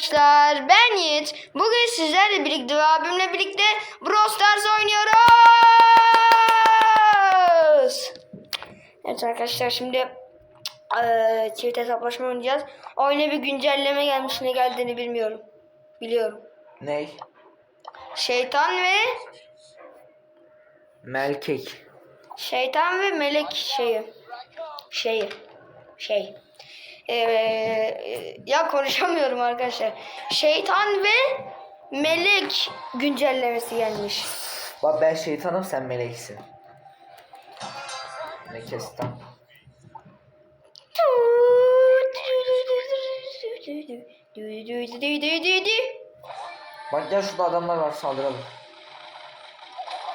Arkadaşlar ben Yiğit. Bugün sizlerle birlikte ve abimle birlikte Brawl Stars oynuyoruz. Evet arkadaşlar şimdi eee çift hesaplaşma oynayacağız. Oyuna bir güncelleme gelmiş ne geldiğini bilmiyorum. Biliyorum. Ney? Şeytan ve Melkek. şeytan ve melek şeyi. Şeyi. Şey. Ee, ya konuşamıyorum arkadaşlar. Şeytan ve melek güncellemesi gelmiş. Bak ben şeytanım sen meleksin. Ne kestim? Bak gel şurada adamlar var saldıralım.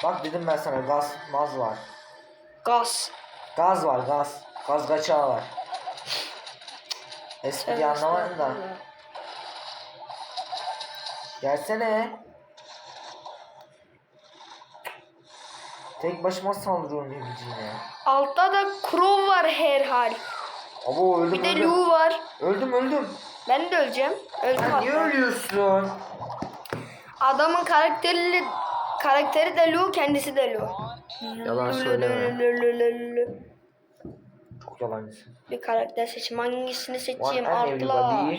Bak dedim ben sana gaz, maz var. Gaz. Gaz var gaz. Gaz kaçağı var. Espri anlamadım da. Gelsene. Tek başıma saldırıyorum evciliğine. Altta da Crow var herhal. Abo öldüm Bir de öldüm. Lou var. Öldüm öldüm. Ben de öleceğim. Öldüm Ya niye hatta. ölüyorsun? Adamın karakteri karakteri de Lou, kendisi de Lou. Yalan söyleme. Çok yalancısın. Bir karakter seçim. Hangisini seçeyim? boom!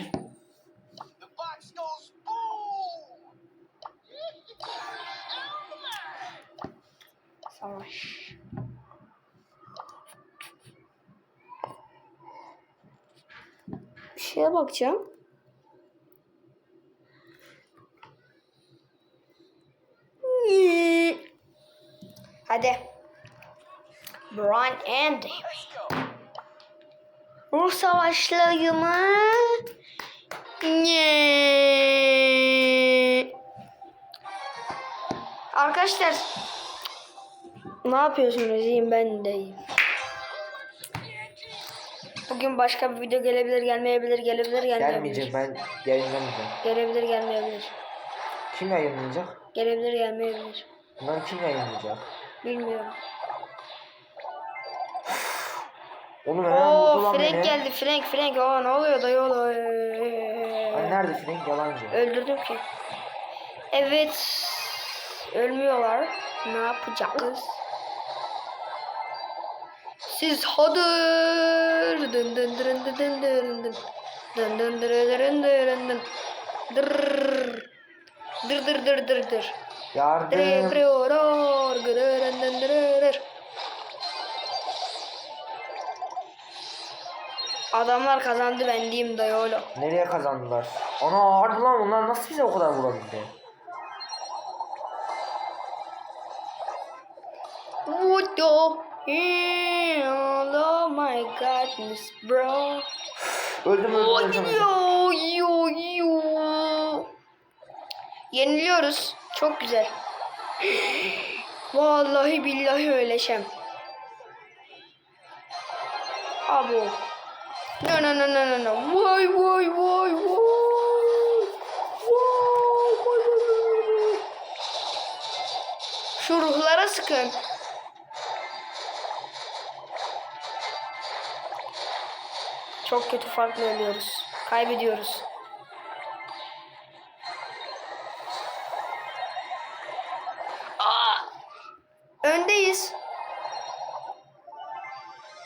Savaş. Bir şeye bakacağım. Hadi. Brian and David. Ruh savaşları mı? Ne? Arkadaşlar ne yapıyorsunuz? İyiyim ben de iyiyim. Bugün başka bir video gelebilir, gelmeyebilir, gelebilir, gelmeyebilir. Gelmeyecek ben yayınlamayacağım. Gelebilir, gelmeyebilir. Kim yayınlayacak? Gelebilir, gelmeyebilir. Bunları kim yayınlayacak? Bilmiyorum. Oğlum hemen Oo, lan Frank beni. geldi. Frank, Frank. Oo, ne oluyor dayı oğlu? Lan nerede Frank yalancı? Öldürdüm ki. Evet. Ölmüyorlar. Ne yapacağız? Siz hadır. Dın dın dın dın dın dın dın. Dın dın dın dın dın dın. Dırrrr. Dır dır dır dır dır. Yardım. Dırırırırır. Gırırın dın dırırır. Adamlar kazandı ben diyeyim dayı oğlum. Nereye kazandılar? Ana harbi lan onlar nasıl bize o kadar vurabildi? What the hell? Oh my goodness, bro. Öldüm öldüm Oh, yo, yo, yo. Yeniliyoruz. Çok güzel. Vallahi billahi öyleşem. Abo. No no no no no no. Vay vay vay vay. Vay, vay, vay, vay. Şu ruhlara sıkın. Çok kötü farklı ölüyoruz. Kaybediyoruz.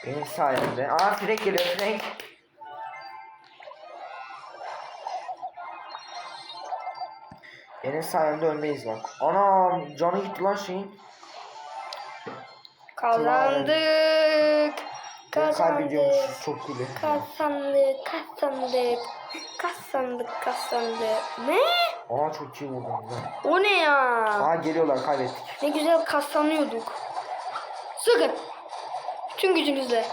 Benim sayemde. Aa Frank geliyor Frank. Benim sayemde öndeyiz bak. Anam canı gitti lan şeyin. Kazandık. Ben kaybediyormuşuz çok iyi. Kazandık. Kazandık. Kazandık. Kazandık. Ne? Aa çok iyi vurdum ben. O ne ya? Aa geliyorlar kaybettik. Ne güzel kazanıyorduk. Sıkın. Bütün gücünüzle.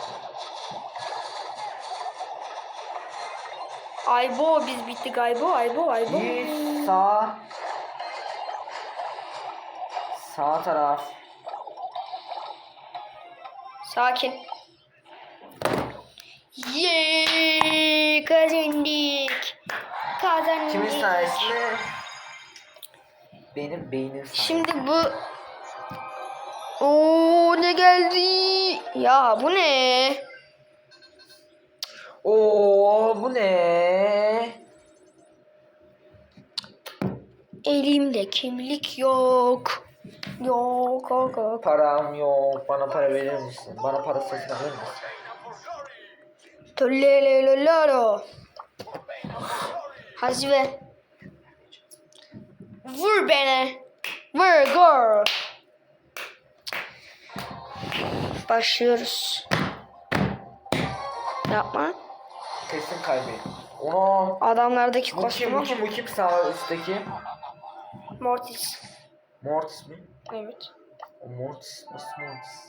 Aybo biz bittik Aybo Aybo Aybo. Bir sağ. Sağ taraf. Sakin. Yeee kazandık. Kazandık. Kimin sayesinde? Benim beynim sayesinde. Şimdi bu Oo ne geldi? Ya bu ne? Oo bu ne? Elimde kimlik yok. Yok yok yok. Param yok. Bana para verir misin? Bana para satın alır mısın? Tolelelelero. Hazive. Vur beni. Vur girl. Başlıyoruz. Yapma. Kesin kaybedin. Ona Adamlardaki bu kim kostüm bu ama. kim bu kim sağ üstteki? Mortis. Mortis mi? Evet. O Mortis nasıl Mortis?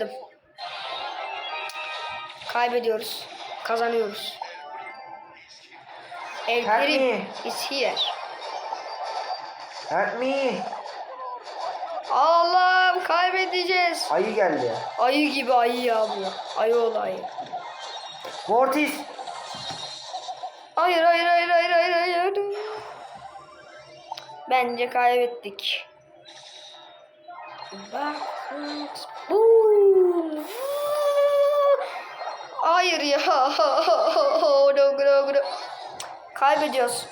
Öldüm. Kaybediyoruz. Kazanıyoruz. Me. is here. Help me. Allah'ım kaybedeceğiz. Ayı geldi. Ayı gibi ayı ya bu. Ayı ol ayı. Mortis. Hayır hayır hayır hayır hayır hayır. Bence kaybettik. Bak. Hayır ya. Kaybediyoruz.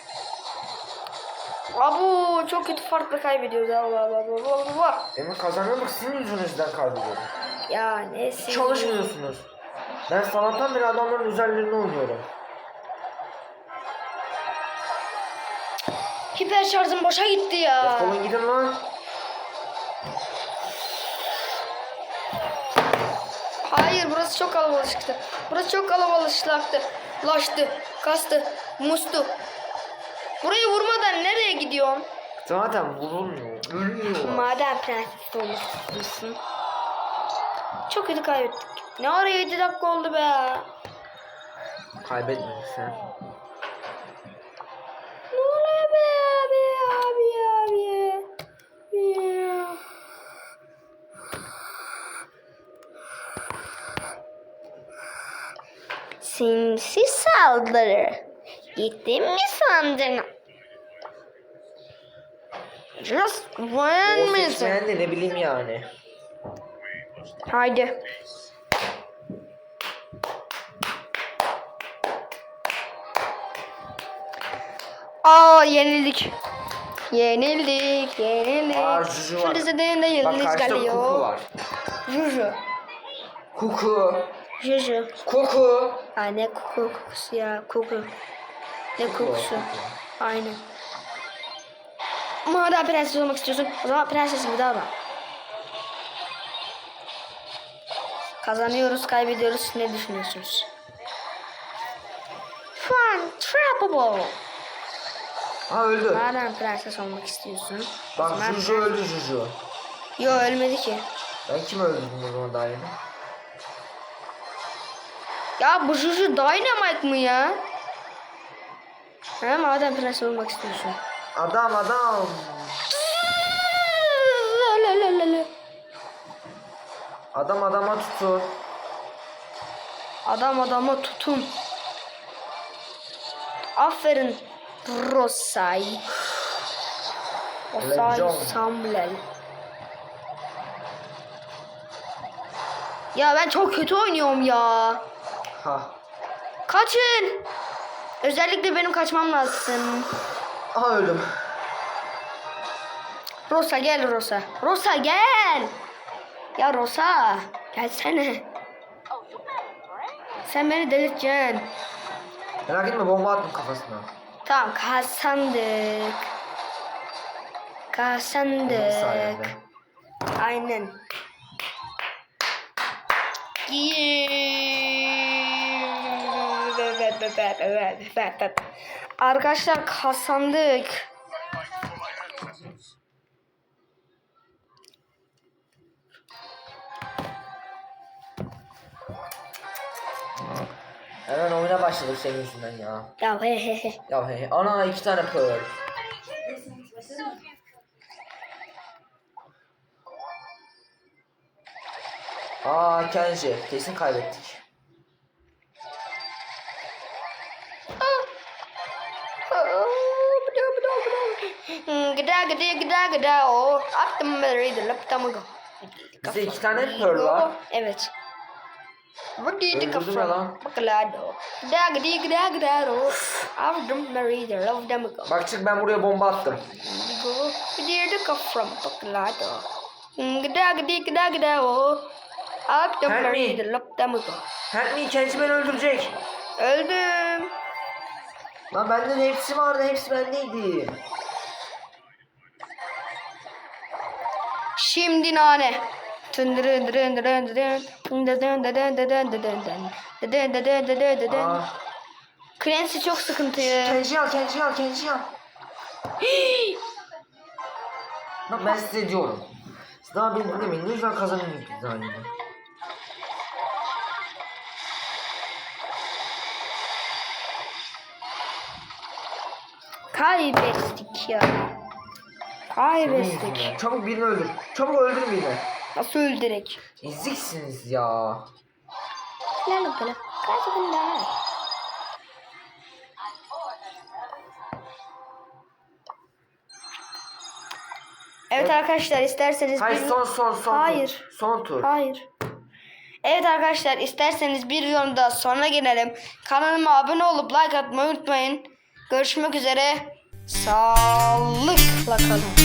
Abu çok kötü farkla kaybediyoruz. Allah Allah Allah Allah. Demin kazanıyorduk sizin yüzünüzden kaybediyorum. Ya nesi? Çalışmıyorsunuz. Ben sabahtan beri adamların üzerlerine oynuyorum. Hiper şarjım boşa gitti ya. Defolun gidin lan. Burası çok kalabalıktı. Burası çok kalabalıktı. Laştı, kastı, mustu. Burayı vurmadan nereye gidiyorsun? Zaten vurulmuyor. Ölmüyor. Madem prenses istiyorsun. Çok kötü kaybettik. Ne ara 7 dakika oldu be. Kaybetmedin sen. Ne oluyor be abi abi abi. Ya. Sinsi saldırı. Gittin mi sandın? Just one O minute. seçmeyen de ne bileyim yani. Haydi. Aa yenildik. Yenildik, yenildik. Aa, Juju var. Şimdi sizden de Bak karşıda Kuku geliyor. var. Juju. Kuku. Juju. Kuku. Ay ne kokusu ya. Kuku. Ne kokusu. Aynen. Madem prenses olmak istiyorsun, o zaman prensesin bir daha var. Kazanıyoruz, kaybediyoruz. Ne düşünüyorsunuz? Fun, trappable. Ha öldü. Madem prenses olmak istiyorsun. Bak Juju öldü Juju. Yo ölmedi ki. Ben kim öldürdüm o zaman daha yeni? Ya bu Juju Dynamite mı ya? Ha madem prenses olmak istiyorsun. Adam adam. Adam adama tutun. Adam adama tutun. Aferin Rosay. Rosay. Samlel. Ya ben çok kötü oynuyorum ya. Ha. Kaçın. Özellikle benim kaçmam lazım. Aha öldüm. Rosa gel Rosa. Rosa gel. Ya Rosa gelsene. Sen beni delirteceksin. Merak etme bomba attım kafasına. Tamam kazandık. Kazandık. Aynen. Arkadaşlar kazandık. Hemen oyuna başladık senin yüzünden ya. Ya he he he. Ya he. Ana iki tane pearl. Aa Kenji. Kesin kaybettik. Gıda gıda gıda gıda o. Attım Mary'de lapta mı go? Bize iki tane pearl var. Evet. Öldürdüm ya from? lan. Bakalado. Gıda gıda gıda gıda o. Attım Mary'de lapta mı go? Bak çık ben buraya bomba attım. İt come from? Bakalado. Hmm, Gıda gıda gıda gıda o. Attım Help me. Mary'de lapta mı go? Help kendisi beni öldürecek. Öldüm. Lan bende de hepsi vardı hepsi bendeydi. Şimdi nane. Clancy çok sıkıntı. Kenji al Kenji al Kenji al. Bak ben size diyorum. Siz daha beni dinlemeyin. Lütfen kazanın daha yine. Kaybettik ya. Kaybettik. Çabuk birini öldür. Çabuk öldür birini. Nasıl öldürek? Eziksiniz ya. Lan bakalım. Kaç bunda? Evet arkadaşlar isterseniz Hayır bir... son son son Hayır. tur. Son tur. Hayır. Evet arkadaşlar isterseniz bir videonun daha sonuna gelelim. Kanalıma abone olup like atmayı unutmayın. Görüşmek üzere. Sağlıkla kalın.